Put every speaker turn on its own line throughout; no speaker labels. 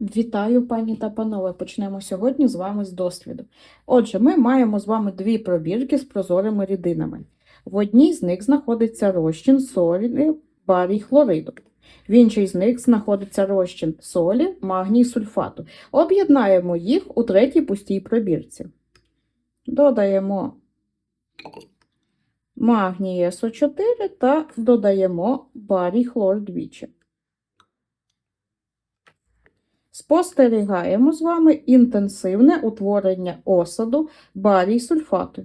Вітаю, пані та панове! Почнемо сьогодні з вами з досліду. Отже, ми маємо з вами дві пробірки з прозорими рідинами. В одній з них знаходиться розчин солі барій хлориду. В іншій з них знаходиться розчин солі магній сульфату. Об'єднаємо їх у третій пустій пробірці. Додаємо магній СО4 та додаємо барій хлор двічі. Спостерігаємо з вами інтенсивне утворення осаду барій сульфату.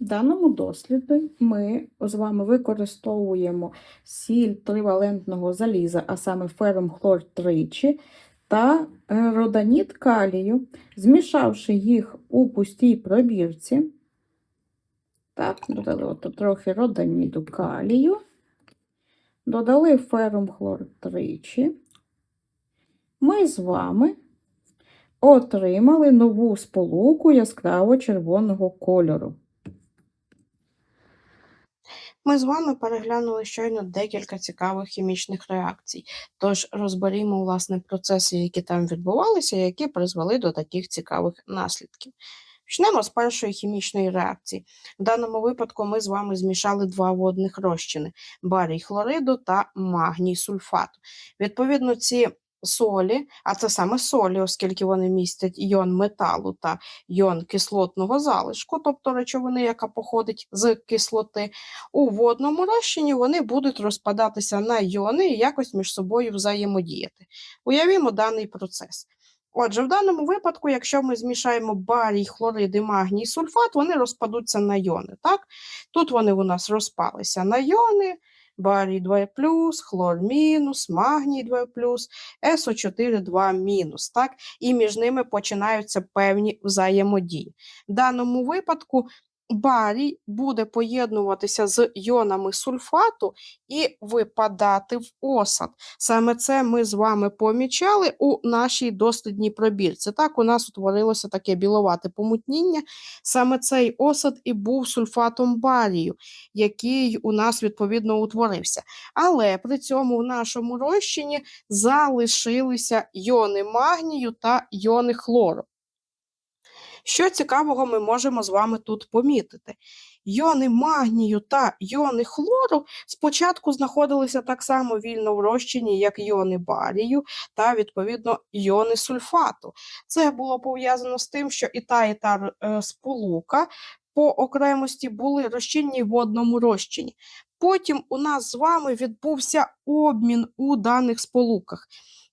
В даному досліді ми з вами використовуємо сіль тривалентного заліза, а саме ферум хлор тричі, та е, роданіт калію, змішавши їх у пустій пробірці. Так, додали трохи роданіду калію. Додали ферум хлор тричі. Ми з вами отримали нову сполуку яскраво-червоного кольору.
Ми з вами переглянули щойно декілька цікавих хімічних реакцій. Тож розберімо, власне, процеси, які там відбувалися, які призвели до таких цікавих наслідків. Почнемо з першої хімічної реакції. В даному випадку ми з вами змішали два водних розчини барій хлориду та магній сульфату. Відповідно, ці солі, а це саме солі, оскільки вони містять йон металу та йон кислотного залишку, тобто речовини, яка походить з кислоти, у водному розчині вони будуть розпадатися на йони і якось між собою взаємодіяти. Уявімо даний процес. Отже, в даному випадку, якщо ми змішаємо барій, хлорид і магній сульфат, вони розпадуться на йони. Так? Тут вони у нас розпалися на йони, барій 2 хлор мінус, магній 2 СО4 2 мінус. І між ними починаються певні взаємодії. В даному випадку барій буде поєднуватися з йонами сульфату і випадати в осад. Саме це ми з вами помічали у нашій дослідній пробірці. Так, у нас утворилося таке біловате помутніння. Саме цей осад і був сульфатом барію, який у нас відповідно утворився. Але при цьому в нашому розчині залишилися йони магнію та йони хлору. Що цікавого ми можемо з вами тут помітити? Йони магнію та йони хлору спочатку знаходилися так само вільно в розчині, як йони барію та, відповідно, йони сульфату. Це було пов'язано з тим, що і та, і та е, сполука по окремості були розчинні в одному розчині. Потім у нас з вами відбувся обмін у даних сполуках.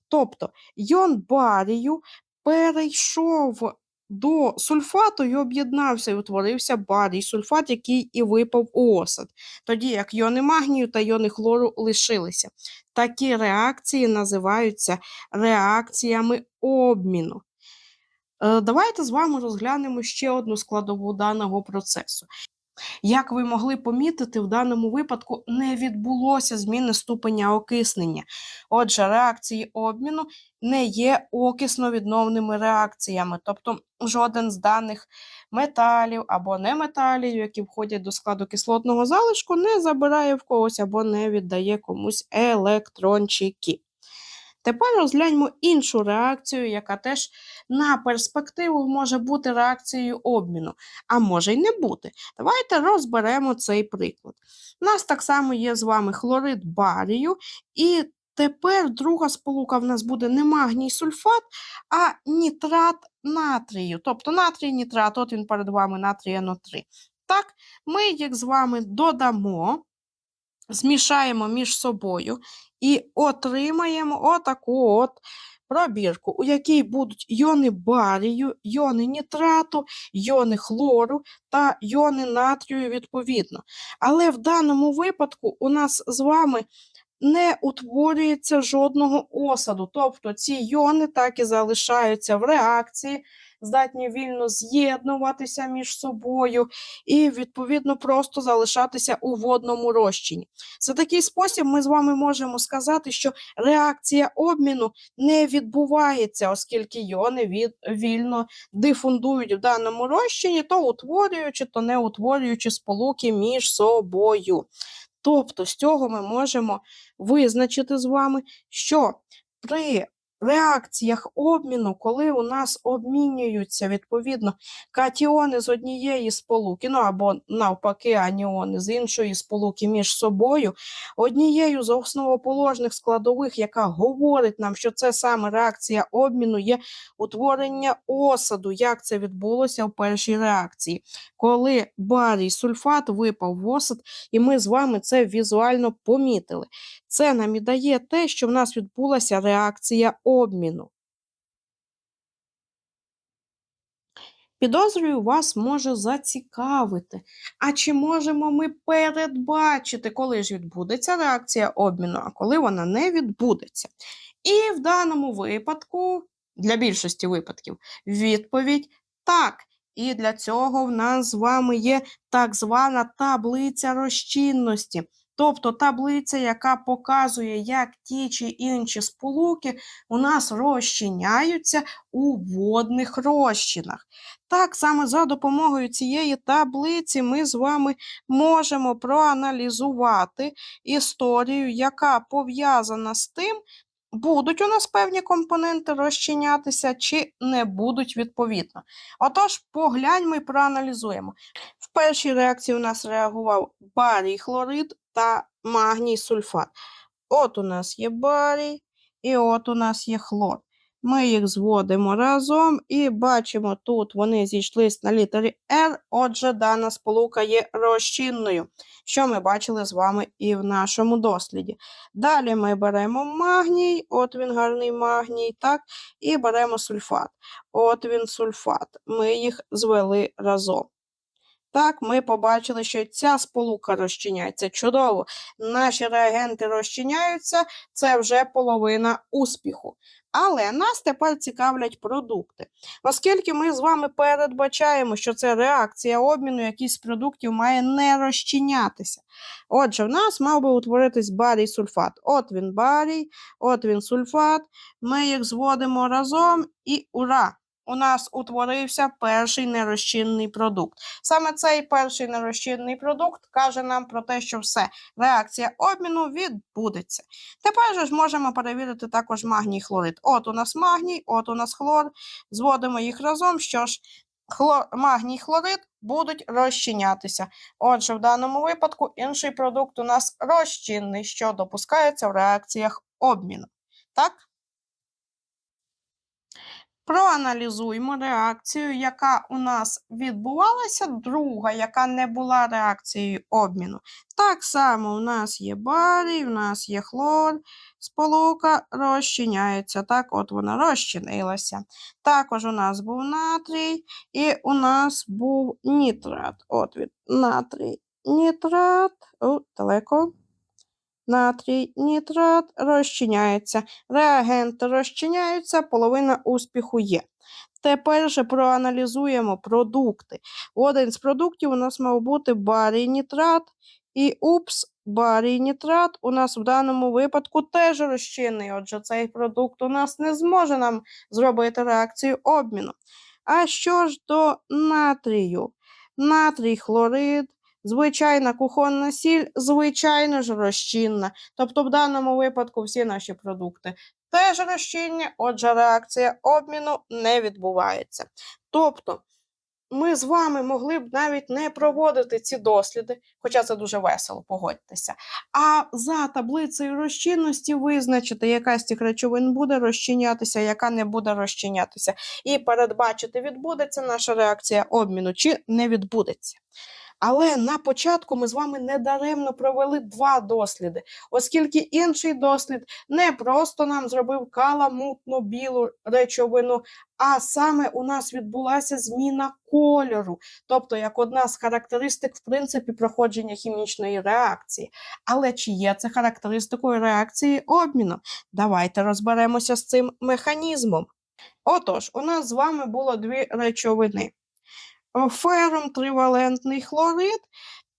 Тобто йон барію перейшов до сульфату і об'єднався і утворився барій сульфат, який і випав у осад, тоді як йони магнію та йони хлору лишилися. Такі реакції називаються реакціями обміну. Е, давайте з вами розглянемо ще одну складову даного процесу. Як ви могли помітити, в даному випадку не відбулося зміни ступеня окиснення. Отже, реакції обміну не є окисно-відновними реакціями, тобто жоден з даних металів або неметалів, які входять до складу кислотного залишку, не забирає в когось або не віддає комусь електрончики. Тепер розгляньмо іншу реакцію, яка теж на перспективу може бути реакцією обміну, а може й не бути. Давайте розберемо цей приклад. У нас так само є з вами хлорид барію, і тепер друга сполука в нас буде не магній сульфат, а нітрат натрію. Тобто натрій нітрат, от він перед вами натрій НО3. Так, ми їх з вами додамо змішаємо між собою і отримаємо отаку от пробірку, у якій будуть йони барію, йони нітрату, йони хлору та йони натрію відповідно. Але в даному випадку у нас з вами не утворюється жодного осаду, тобто ці йони так і залишаються в реакції здатні вільно з'єднуватися між собою і, відповідно, просто залишатися у водному розчині. За такий спосіб ми з вами можемо сказати, що реакція обміну не відбувається, оскільки йони від, вільно дифундують в даному розчині, то утворюючи, то не утворюючи сполуки між собою. Тобто з цього ми можемо визначити з вами, що при реакціях обміну, коли у нас обмінюються відповідно катіони з однієї сполуки, ну або навпаки, аніони з іншої сполуки між собою, однією з основоположних складових, яка говорить нам, що це саме реакція обміну, є утворення осаду. Як це відбулося в першій реакції, коли барій сульфат випав в осад, і ми з вами це візуально помітили. Це нам і дає те, що в нас відбулася реакція обміну. Підозрюю, вас може зацікавити. А чи можемо ми передбачити, коли ж відбудеться реакція обміну, а коли вона не відбудеться? І в даному випадку, для більшості випадків, відповідь так. І для цього в нас з вами є так звана таблиця розчинності. Тобто таблиця, яка показує, як ті чи інші сполуки у нас розчиняються у водних розчинах. Так саме за допомогою цієї таблиці ми з вами можемо проаналізувати історію, яка пов'язана з тим, будуть у нас певні компоненти розчинятися чи не будуть відповідно. Отож, погляньмо і проаналізуємо. В першій реакції у нас реагував барій хлорид та магній сульфат. От у нас є барій, і от у нас є хлор. Ми їх зводимо разом і бачимо, тут вони зійшлись на літері R, отже, дана сполука є розчинною, що ми бачили з вами і в нашому досліді. Далі ми беремо магній, от він гарний магній, так, і беремо сульфат. От він сульфат. Ми їх звели разом. Так, ми побачили, що ця сполука розчиняється. Чудово. Наші реагенти розчиняються, це вже половина успіху. Але нас тепер цікавлять продукти. Оскільки ми з вами передбачаємо, що це реакція обміну якихось продуктів має не розчинятися. Отже, в нас мав би утворитись барій сульфат. От він барій, от він сульфат. Ми їх зводимо разом і ура! У нас утворився перший нерозчинний продукт. Саме цей перший нерозчинний продукт каже нам про те, що все, реакція обміну відбудеться. Тепер ж можемо перевірити також магній хлорид. От у нас магній, от у нас хлор. Зводимо їх разом. Що ж, хлор, магній хлорид будуть розчинятися. Отже, в даному випадку інший продукт у нас розчинний, що допускається в реакціях обміну. Так? Проаналізуємо реакцію, яка у нас відбувалася, друга, яка не була реакцією обміну. Так само у нас є барій, у нас є хлор, сполука розчиняється. Так, от вона розчинилася. Також у нас був натрій, і у нас був нітрат. От він, натрій, нітрат, о, далеко. Натрій, нітрат розчиняється. Реагенти розчиняються, половина успіху є. Тепер же проаналізуємо продукти. Один з продуктів у нас мав бути барій нітрат, і упс, барій нітрат у нас в даному випадку теж розчинний. Отже, цей продукт у нас не зможе нам зробити реакцію обміну. А що ж до натрію? Натрій хлорид, звичайна кухонна сіль, звичайно ж розчинна. Тобто в даному випадку всі наші продукти теж розчинні, отже, реакція обміну не відбувається. Тобто ми з вами могли б навіть не проводити ці досліди, хоча це дуже весело, погодьтеся. А за таблицею розчинності визначити, яка з цих речовин буде розчинятися, яка не буде розчинятися, і передбачити, відбудеться наша реакція обміну чи не відбудеться. Але на початку ми з вами недаремно провели два досліди, оскільки інший дослід не просто нам зробив каламутно білу речовину, а саме у нас відбулася зміна кольору, тобто як одна з характеристик в принципі проходження хімічної реакції. Але чи є це характеристикою реакції обміну? Давайте розберемося з цим механізмом. Отож, у нас з вами було дві речовини ферум тривалентний хлорид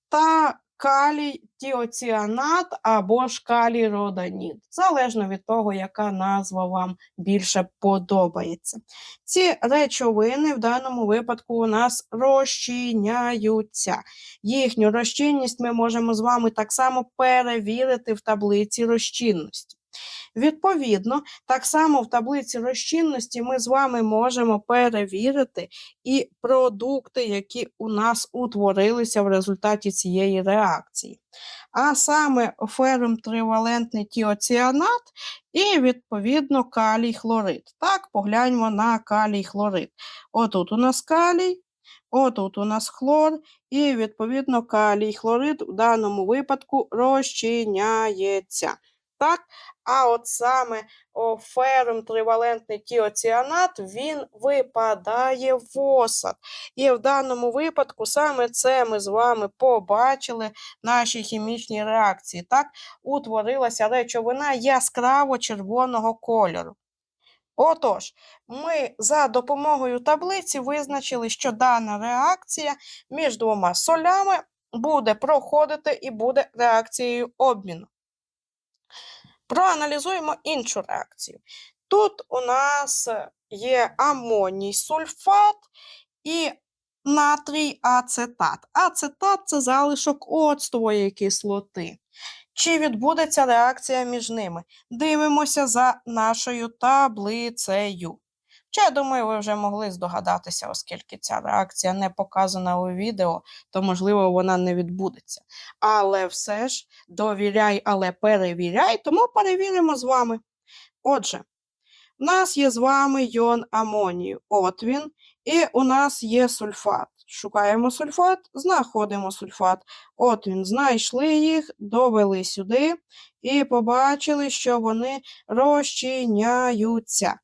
та калій тіоціанат або ж калій роданід, залежно від того, яка назва вам більше подобається. Ці речовини в даному випадку у нас розчиняються. Їхню розчинність ми можемо з вами так само перевірити в таблиці розчинності. Відповідно, так само в таблиці розчинності ми з вами можемо перевірити і продукти, які у нас утворилися в результаті цієї реакції. А саме ферум тривалентний тіоціанат і, відповідно, калій хлорид. Так, погляньмо на калій хлорид. Отут у нас калій, отут у нас хлор, і, відповідно, калій хлорид в даному випадку розчиняється. Так? А от саме о, ферум тривалентний тіоціанат, він випадає в осад. І в даному випадку саме це ми з вами побачили наші хімічні реакції. Так, утворилася речовина яскраво червоного кольору. Отож, ми за допомогою таблиці визначили, що дана реакція між двома солями буде проходити і буде реакцією обміну. Проаналізуємо іншу реакцію. Тут у нас є амоній сульфат і натрій ацетат. Ацетат це залишок оцтової кислоти. Чи відбудеться реакція між ними? Дивимося за нашою таблицею. Чи, я думаю, ви вже могли здогадатися, оскільки ця реакція не показана у відео, то, можливо, вона не відбудеться. Але все ж довіряй, але перевіряй, тому перевіримо з вами. Отже, в нас є з вами йон амонію. От він. І у нас є сульфат. Шукаємо сульфат, знаходимо сульфат. От він, знайшли їх, довели сюди і побачили, що вони розчиняються.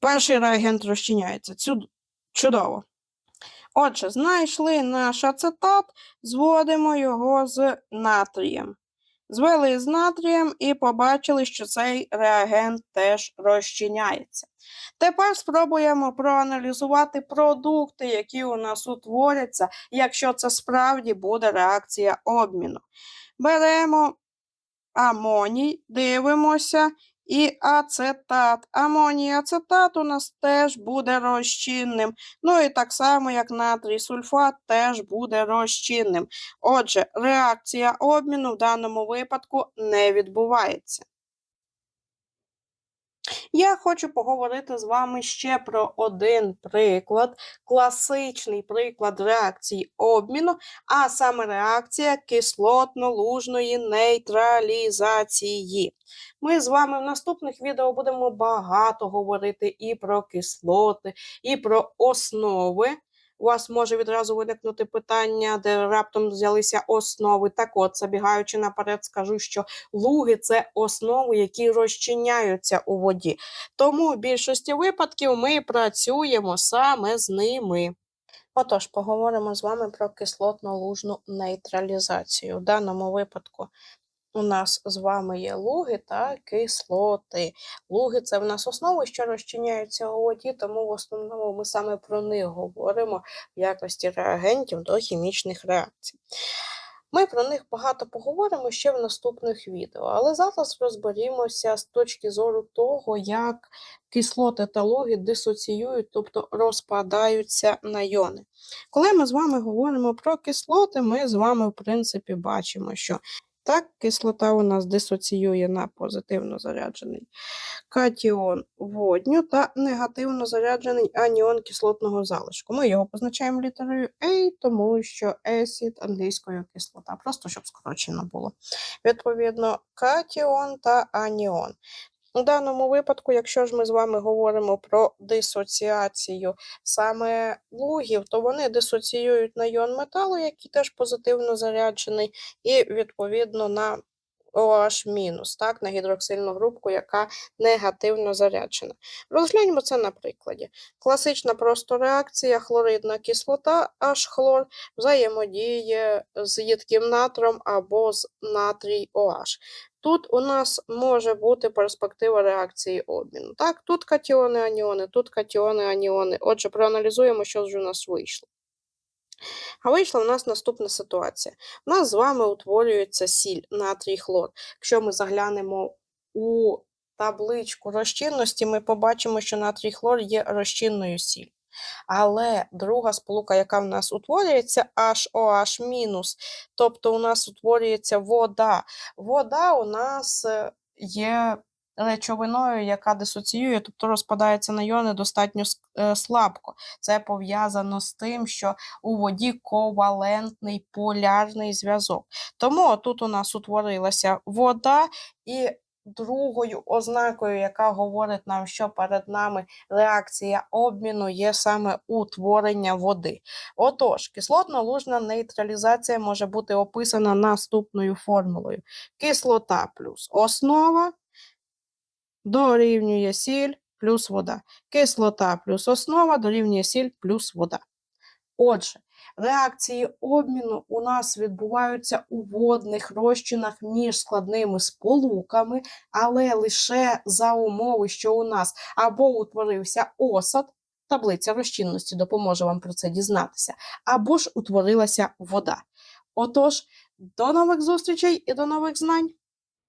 Перший реагент розчиняється. Чудово. Отже, знайшли наш ацетат, зводимо його з натрієм. Звели з натрієм і побачили, що цей реагент теж розчиняється. Тепер спробуємо проаналізувати продукти, які у нас утворяться, якщо це справді буде реакція обміну. Беремо амоній, дивимося, і ацетат. Амоній ацетат у нас теж буде розчинним. Ну і так само, як натрій сульфат теж буде розчинним. Отже, реакція обміну в даному випадку не відбувається. Я хочу поговорити з вами ще про один приклад, класичний приклад реакції обміну, а саме реакція кислотно-лужної нейтралізації. Ми з вами в наступних відео будемо багато говорити і про кислоти, і про основи. У вас може відразу виникнути питання, де раптом взялися основи. Так от, забігаючи наперед, скажу, що луги це основи, які розчиняються у воді. Тому в більшості випадків ми працюємо саме з ними. Отож, поговоримо з вами про кислотно-лужну нейтралізацію. В даному випадку у нас з вами є луги та кислоти. Луги це в нас основи, що розчиняються у воді, тому в основному ми саме про них говоримо в якості реагентів до хімічних реакцій. Ми про них багато поговоримо ще в наступних відео, але зараз розберімося з точки зору того, як кислоти та луги дисоціюють, тобто розпадаються на йони. Коли ми з вами говоримо про кислоти, ми з вами, в принципі, бачимо, що так, кислота у нас дисоціює на позитивно заряджений катіон водню та негативно заряджений аніон кислотного залишку. Ми його позначаємо літерою A, тому що acid англійською кислота, просто щоб скорочено було. Відповідно, катіон та аніон. У даному випадку, якщо ж ми з вами говоримо про дисоціацію саме лугів, то вони дисоціюють на іон металу, який теж позитивно заряджений, і відповідно на OH-, так, на гідроксильну групку, яка негативно заряджена. Розгляньмо це на прикладі. Класична просто реакція хлоридна кислота H-хлор взаємодіє з їдким натром або з натрій OH. Тут у нас може бути перспектива реакції обміну. Так, тут катіони, аніони, тут катіони, аніони. Отже, проаналізуємо, що ж у нас вийшло. А вийшла у нас наступна ситуація. У нас з вами утворюється сіль натрій хлор. Якщо ми заглянемо у табличку розчинності, ми побачимо, що натрій хлор є розчинною сіль. Але друга сполука, яка в нас утворюється, HOH-, тобто у нас утворюється вода. Вода у нас е, є речовиною, яка дисоціює, тобто розпадається на іони достатньо е, слабко. Це пов'язано з тим, що у воді ковалентний полярний зв'язок. Тому тут у нас утворилася вода, і другою ознакою, яка говорить нам, що перед нами реакція обміну, є саме утворення води. Отож, кислотно-лужна нейтралізація може бути описана наступною формулою: кислота плюс основа дорівнює сіль плюс вода. Кислота плюс основа дорівнює сіль плюс вода. Отже, реакції обміну у нас відбуваються у водних розчинах між складними сполуками, але лише за умови, що у нас або утворився осад, таблиця розчинності допоможе вам про це дізнатися, або ж утворилася вода. Отож, до нових зустрічей і до нових знань!